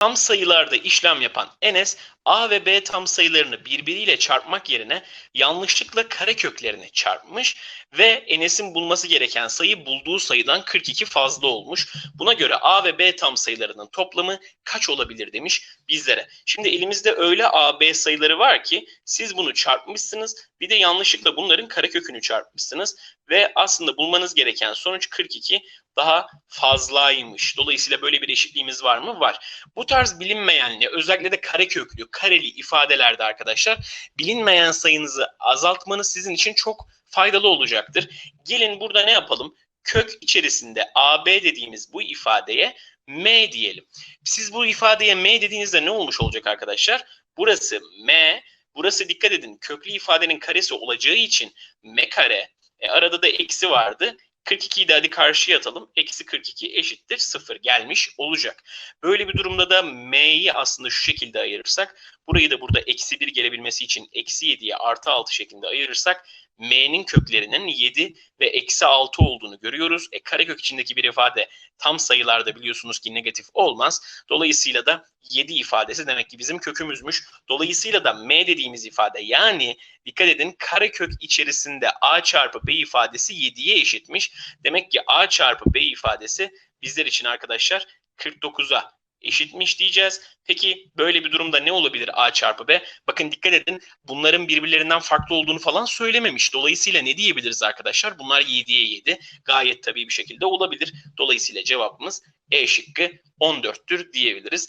tam sayılarda işlem yapan Enes A ve B tam sayılarını birbiriyle çarpmak yerine yanlışlıkla kareköklerini çarpmış ve Enes'in bulması gereken sayı bulduğu sayıdan 42 fazla olmuş. Buna göre A ve B tam sayılarının toplamı kaç olabilir demiş bizlere. Şimdi elimizde öyle A, B sayıları var ki siz bunu çarpmışsınız bir de yanlışlıkla bunların karekökünü çarpmışsınız ve aslında bulmanız gereken sonuç 42 daha fazlaymış. Dolayısıyla böyle bir eşitliğimiz var mı? Var. Bu tarz bilinmeyenli özellikle de kareköklü, kareli ifadelerde arkadaşlar bilinmeyen sayınızı azaltmanız sizin için çok faydalı olacaktır. Gelin burada ne yapalım? Kök içerisinde AB dediğimiz bu ifadeye M diyelim. Siz bu ifadeye M dediğinizde ne olmuş olacak arkadaşlar? Burası M, burası dikkat edin köklü ifadenin karesi olacağı için M kare, e, arada da eksi vardı. 42'yi de hadi karşıya atalım. Eksi 42 eşittir 0 gelmiş olacak. Böyle bir durumda da m'yi aslında şu şekilde ayırırsak, burayı da burada eksi 1 gelebilmesi için eksi 7'ye artı 6 şeklinde ayırırsak, m'nin köklerinin 7 ve eksi 6 olduğunu görüyoruz. E karekök içindeki bir ifade tam sayılarda biliyorsunuz ki negatif olmaz. Dolayısıyla da 7 ifadesi demek ki bizim kökümüzmüş. Dolayısıyla da m dediğimiz ifade yani dikkat edin karekök içerisinde a çarpı b ifadesi 7'ye eşitmiş. Demek ki a çarpı b ifadesi bizler için arkadaşlar 49'a eşitmiş diyeceğiz. Peki böyle bir durumda ne olabilir a çarpı b? Bakın dikkat edin bunların birbirlerinden farklı olduğunu falan söylememiş. Dolayısıyla ne diyebiliriz arkadaşlar? Bunlar 7'ye 7 gayet tabii bir şekilde olabilir. Dolayısıyla cevabımız E şıkkı 14'tür diyebiliriz.